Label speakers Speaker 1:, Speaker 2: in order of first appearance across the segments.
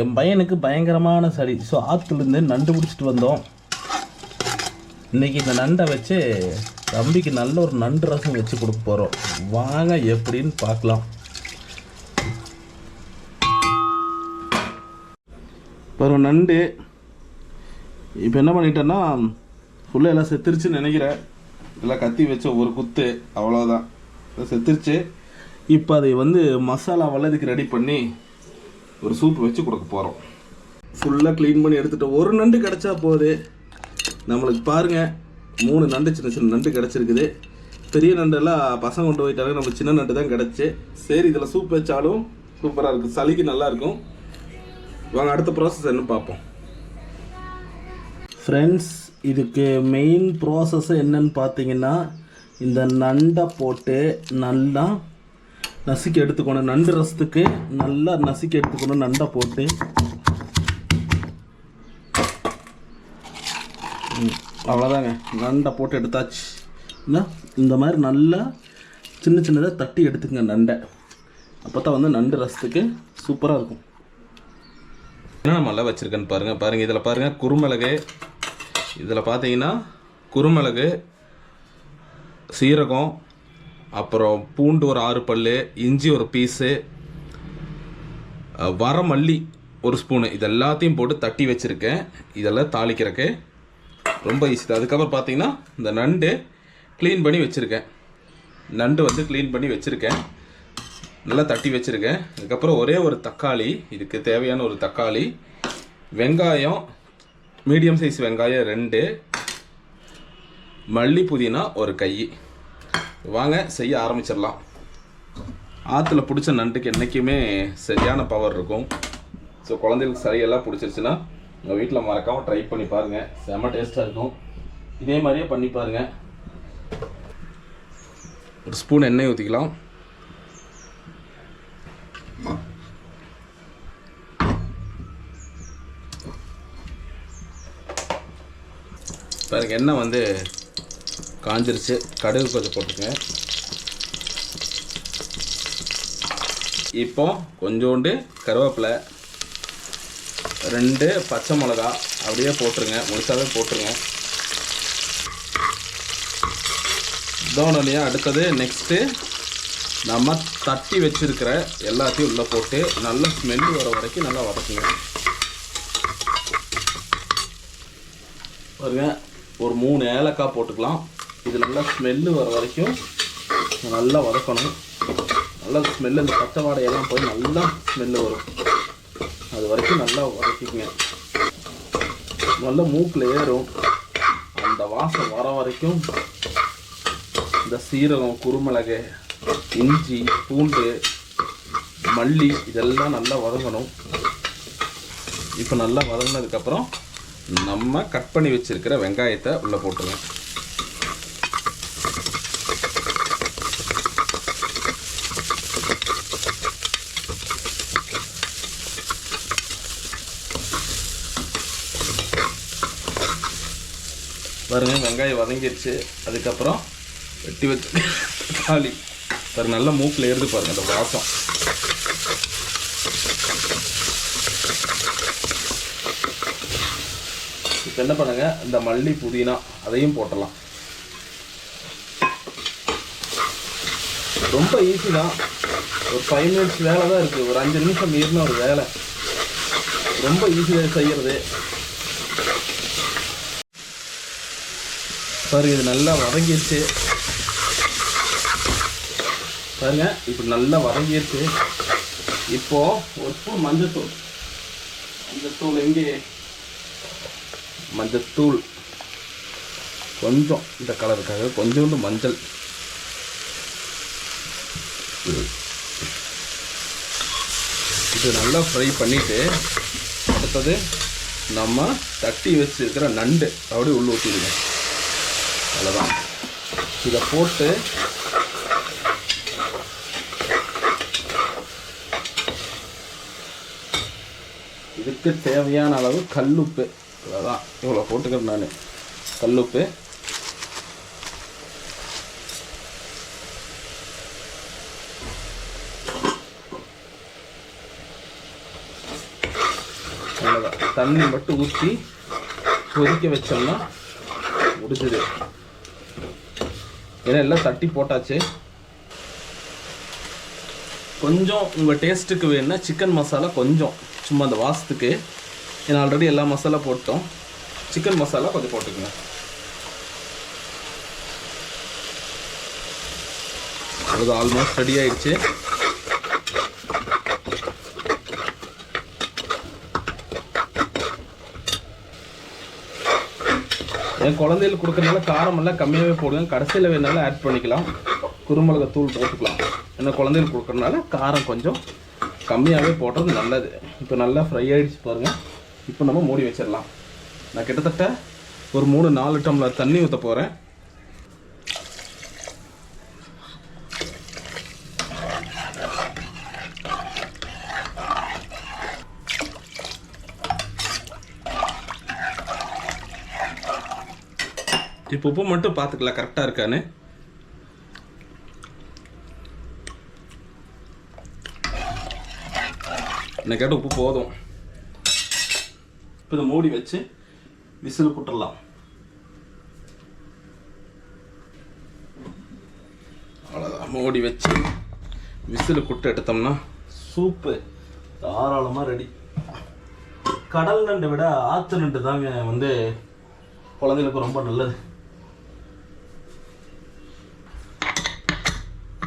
Speaker 1: என் பையனுக்கு பயங்கரமான சளி. ஸோ ஆற்றுலேருந்து நண்டு பிடிச்சிட்டு வந்தோம். இன்னைக்கு இந்த நண்டை வச்சு தம்பிக்கு நல்ல ஒரு நண்டு ரசம் வச்சு கொடுக்க போகிறோம் வாங்க எப்படின்னு பார்க்கலாம். ஒரு நண்டு. இப்போ என்ன பண்ணிட்டேன்னா ஃபுல்லாக எல்லாம் செத்துருச்சுன்னு நினைக்கிறேன். எல்லாம் கத்தி வச்ச ஒரு குத்து அவ்வளோதான் செத்துருச்சு. இப்போ அதை வந்து மசாலா வல்லதுக்கு ரெடி பண்ணி ஒரு சூப் வச்சு கொடுக்க போகிறோம் ஃபுல்லாக க்ளீன் பண்ணி எடுத்துட்டோம் ஒரு நண்டு கிடச்சா போகுது நம்மளுக்கு பாருங்க மூணு நண்டு சின்ன சின்ன நண்டு கிடச்சிருக்குது. பெரிய நண்டெல்லாம் பசங்க கொண்டு போயிட்டாங்க நம்ம சின்ன நண்டு தான் கிடச்சி. சரி இதில் சூப் வச்சாலும் சூப்பராக இருக்கும். சளிக்கு நல்லா இருக்கும். வாங்க அடுத்த ப்ராசஸ் என்ன பார்ப்போம். ஃப்ரெண்ட்ஸ் இதுக்கு மெயின் ப்ராசஸ் என்னன்னு பார்த்தீங்கன்னா இந்த நண்டை போட்டு நல்லா நசுக்கி எடுத்துக்கணும். நண்டு ரசத்துக்கு நல்லா நசுக்கி எடுத்துக்கணும். நண்டை போட்டு. அவ்வளோதாங்க. நண்டை போட்டு எடுத்தாச்சு. என்ன இந்த மாதிரி நல்லா சின்ன சின்னதாக தட்டி எடுத்துக்கங்க நண்டை. அப்போ தான் வந்து நண்டு ரசத்துக்கு சூப்பராக இருக்கும். என்ன மலை வச்சுருக்கேன்னு பாருங்கள் பாருங்கள் இதில் பாருங்கள் குறுமிளகு இதில் பார்த்தீங்கன்னா குறுமிளகு சீரகம் அப்புறம் பூண்டு ஒரு ஆறு பல் இஞ்சி ஒரு பீஸு வரமல்லி ஒரு ஸ்பூனு இது எல்லாத்தையும் போட்டு தட்டி வச்சுருக்கேன். இதெல்லாம் தாளிக்கிறக்கு ரொம்ப ஈஸி தான். அதுக்கப்புறம் பார்த்தீங்கன்னா இந்த நண்டு க்ளீன் பண்ணி வச்சுருக்கேன். நண்டு வந்து க்ளீன் பண்ணி வச்சுருக்கேன். நல்லா தட்டி வச்சுருக்கேன். அதுக்கப்புறம் ஒரே ஒரு தக்காளி இதுக்கு தேவையான ஒரு தக்காளி வெங்காயம் மீடியம் சைஸ் வெங்காயம் ரெண்டு மல்லி புதினா ஒரு கை. வாங்க செய்ய ஆரம்பிச்சிடலாம். ஆற்றுல பிடிச்ச நண்டுக்கு என்றைக்குமே சரியான பவர் இருக்கும். ஸோ குழந்தைகளுக்கு சரியெல்லாம் பிடிச்சிருச்சுன்னா உங்கள் வீட்டில் மறக்காமல் ட்ரை பண்ணி பாருங்கள் செம்ம டேஸ்ட்டாக இருக்கும். இதே மாதிரியே பண்ணி பாருங்கள் ஒரு ஸ்பூன் எண்ணெய் ஊற்றிக்கலாம் பாருங்கள் எண்ணெய் வந்து காஞ்சிருச்சு. கடுகு கொஞ்சம் போட்டுக்கங்க. இப்போ கொஞ்சோண்டு கருவேப்பிலை ரெண்டு பச்சை மிளகா அப்படியே போட்டுருங்க. முழுசாகவே போட்டுருங்க. இதோடலையா அடுத்தது நெக்ஸ்ட்டு நம்ம தட்டி வச்சுருக்கிற எல்லாத்தையும் உள்ளே போட்டு நல்ல ஸ்மெல் வர வரைக்கும் நல்லா வதக்குங்க. பாருங்க ஒரு மூணு ஏலக்காய் போட்டுக்கலாம். இது நல்லா ஸ்மெல்லு வர வரைக்கும் நல்லா வதக்கணும். நல்லா ஸ்மெல்லு இந்த பச்சை வாடையெல்லாம் போய் நல்லா ஸ்மெல்லு வரும். அது வரைக்கும் நல்லா வதக்கிக்குங்க. நல்லா மூக்கில் ஏறும். அந்த வாசம் வர வரைக்கும் இந்த சீரகம் குருமிளகு இஞ்சி பூண்டு மல்லி இதெல்லாம் நல்லா வதங்கணும். இப்போ நல்லா வதங்கினதுக்கப்புறம் நம்ம கட் பண்ணி வச்சுருக்கிற வெங்காயத்தை உள்ளே போட்டுருவேன் பாருங்க வெங்காயம் வதங்கிடுச்சு அதுக்கப்புறம் வெட்டி வச்சு தக்காளி. பாருங்க நல்லா மூக்கில் ஏறுது பாருங்க அந்த வாசம். இப்போ என்ன பண்ணுங்க இந்த மல்லி புதினா அதையும் போட்டலாம். ரொம்ப ஈஸி தான். ஒரு ஃபைவ் மினிட்ஸ் வேலை தான் இருக்குது ஒரு அஞ்சு நிமிஷம் மீறின ஒரு வேலை. ரொம்ப ஈஸியாக செய்கிறது பாருங்க இது நல்லா வதங்கிடுச்சு பாருங்க இப்போ நல்லா வதங்கிடுச்சு இப்போ ஒரு ஸ்பூன் மஞ்சத்தூள். மஞ்சத்தூள் எங்கே? மஞ்சத்தூள். கொஞ்சம் இந்த கலருக்காக கொஞ்சோண்டு மஞ்சள். இது நல்லா ஃப்ரை பண்ணிவிட்டு அடுத்தது நம்ம தட்டி வச்சுருக்கிற நண்டு. அப்படியே உள்ளே ஊற்றிடுங்க அவ்வளோதான் இதை போட்டு இதுக்கு தேவையான அளவு கல்லுப்பு. அதான் இவ்வளோ போட்டுக்கிறேன் நான். கல்லுப்பு. தண்ணி மட்டும் ஊற்றி கொதிக்க வச்சோம்னா முடிஞ்சது. ஏன்னா எல்லாம் தட்டி போட்டாச்சு. கொஞ்சம் உங்கள் டேஸ்ட்டுக்கு வேணும்னா சிக்கன் மசாலா கொஞ்சம். சும்மா அந்த வாசத்துக்கு. ஏன்னா ஆல்ரெடி எல்லா மசாலா போட்டோம். சிக்கன் மசாலா கொஞ்சம் போட்டுக்கோங்க. அது ஆல்மோஸ்ட் ரெடி ஆயிடுச்சு. என் குழந்தைகளுக்கு கொடுக்கறதுனால காரம் எல்லாம் கம்மியாகவே போடுவேன் கடைசியில் வேணாலும் ஆட் பண்ணிக்கலாம். குருமிளகை தூள் போட்டுக்கலாம். ஏன்னா குழந்தைகளுக்கு கொடுக்கறதுனால காரம் கொஞ்சம் கம்மியாகவே போடுறது நல்லது. இப்போ நல்லா ஃப்ரை ஆகிடுச்சு பாருங்கள் இப்போ நம்ம மூடி வச்சிடலாம். நான் கிட்டத்தட்ட ஒரு மூணு நாலு டம்ளர் தண்ணி ஊற்ற போகிறேன் இப்போ உப்பு மட்டும் பார்த்துக்கலாம் கரெக்டாக இருக்கான்னு. எனக்கு கேட்ட உப்பு போதும். இப்போ இதை மூடி வச்சு விசில் போட்டுடலாம். அவ்வளோதான் மூடி வச்சு விசில் குட்டு எடுத்தோம்னா சூப்பு தாராளமாக ரெடி கடல் நண்டை விட ஆற்று நண்டு தாங்க வந்து குழந்தைகளுக்கு ரொம்ப நல்லது.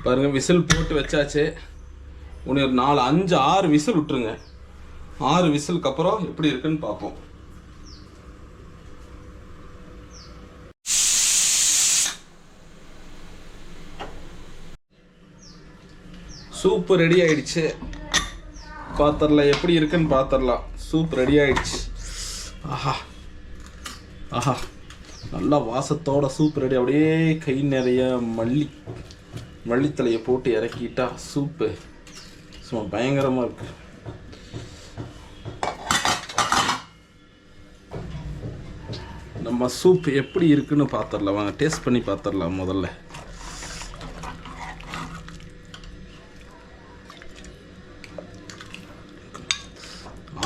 Speaker 1: பாருங்க விசில் போட்டு வச்சாச்சு. உன்னை ஒரு நாலு அஞ்சு ஆறு விசில் விட்டுருங்க. ஆறு விசிலுக்கு அப்புறம் எப்படி இருக்குன்னு பார்ப்போம். சூப் ரெடி ஆயிடுச்சு. பார்த்துடலாம் எப்படி இருக்குன்னு பார்த்துடலாம் சூப் ரெடி ஆயிடுச்சு. ஆஹா. ஆஹா. நல்லா வாசத்தோட சூப் ரெடி அப்படியே கை நிறைய மல்லி. வள்ளித்தலையை போட்டு இறக்கிட்டா சூப்பு. சும்மா பயங்கரமாக இருக்கு. நம்ம சூப் எப்படி இருக்குன்னு பார்த்துடலாம் வாங்க டேஸ்ட் பண்ணி பார்த்துடலாம் முதல்ல.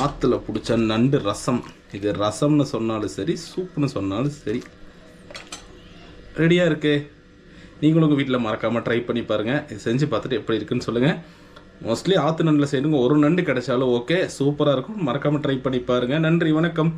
Speaker 1: ஆற்றுல பிடிச்ச நண்டு ரசம். இது ரசம்னு சொன்னாலும் சரி சூப்புன்னு சொன்னாலும் சரி. ரெடியாக இருக்குது நீங்களும் உங்கள் வீட்டில் மறக்காமல் ட்ரை பண்ணி பாருங்கள் இது செஞ்சு பார்த்துட்டு எப்படி இருக்குன்னு சொல்லுங்கள் மோஸ்ட்லி ஆற்று நண்டில் செய்யணுங்க. ஒரு நண்டு கிடைச்சாலும் ஓகே சூப்பராக இருக்கும். மறக்காமல் ட்ரை பண்ணி பாருங்கள் நன்றி வணக்கம்.